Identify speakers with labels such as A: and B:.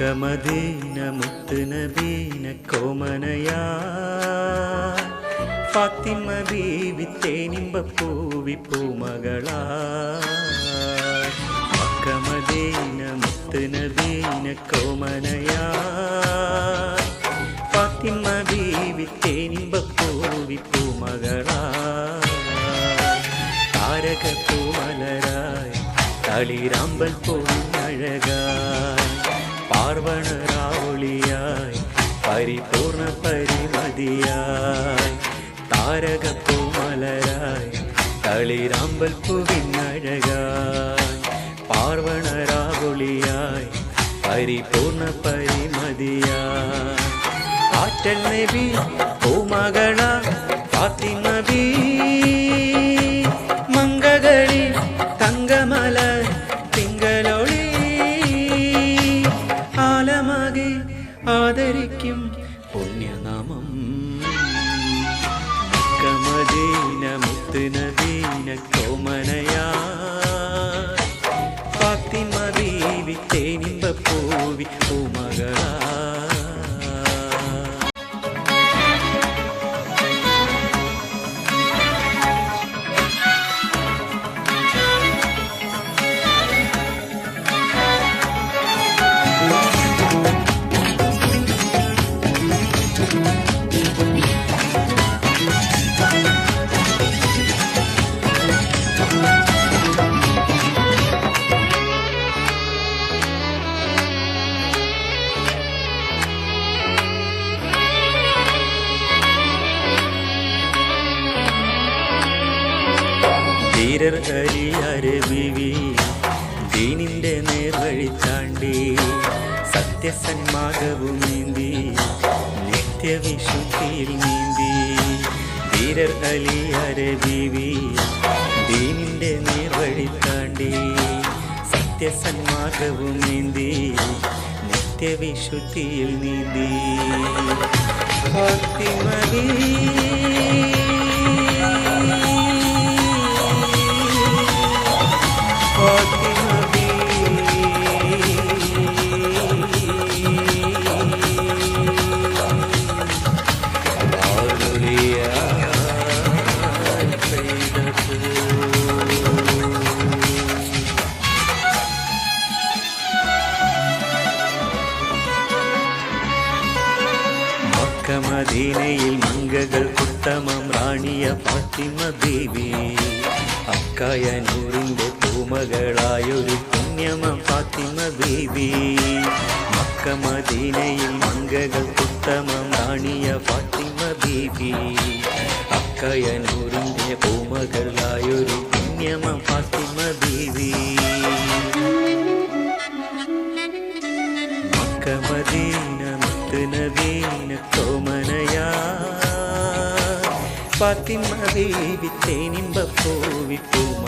A: കമദീന മുത്തുനബീന കോമനയാ. ഫാത്തിമ ബീവി തേനിമ്പ പൂവി പൂമകളാ. മക്കമദീന കോമനയാ. ഫാത്തിമ ബീവി തേനിമ്പ പൂവി പൂമകളാ. താരക പൂമലരായി തളിരാമ്പൽ പൂമഴകാ பார்வண ராவுளியாய் பரிபூர்ண பரிமதியாய் தாரக பூமலராய் களிராம்பல் புவின் அழகாய் பார்வண ராவுளியாய் பரிபூர்ண பரிமதியாய். ஆற்றல் நபி பூமகளாய் பாத்திமபி ആദരിക്കും പുണ്യനാമം. കമദീന മുത്തുനദീന കോമനയാ. ഫാത്തിമ ബീവി തേനിമ്പ പൂവി പൂമകളാ. ധീരർ അരിയാരെ ദീനിന്റെ നേർവഴി താണ്ടി സത്യസന്മാർഗവും നീന്തി നിത്യവിശുദ്ധിയിൽ നീന്തി. ധീരർ അലിയാരെ ദീനിന്റെ നേർവഴി താണ്ടി സത്യസന്മാർഗവും നീന്തി നിത്യവിശുദ്ധിയിൽ നീന്തി. ഫാത്തിമ മക്കമദീനയിൽ മങ്കകൾ ഉത്തമം റാണിയ ഫാത്തിമ ദേവി. അക്കയനൂറിന്റെ പൂമകളായൊരു പുണ്യമം ഫാത്തിമ ദേവി. മക്കമദീനയിൽ മങ്കകൾ ഉത്തമം റാണിയ ഫാത്തിമ ദേവി. അക്കയനൂറിന്റെ പൂമകളായൊരു പുണ്യമം ഫാത്തിമ ദേവി. ഫാത്തിമ ബീവി തേനിമ്പ പൂവി പൂമ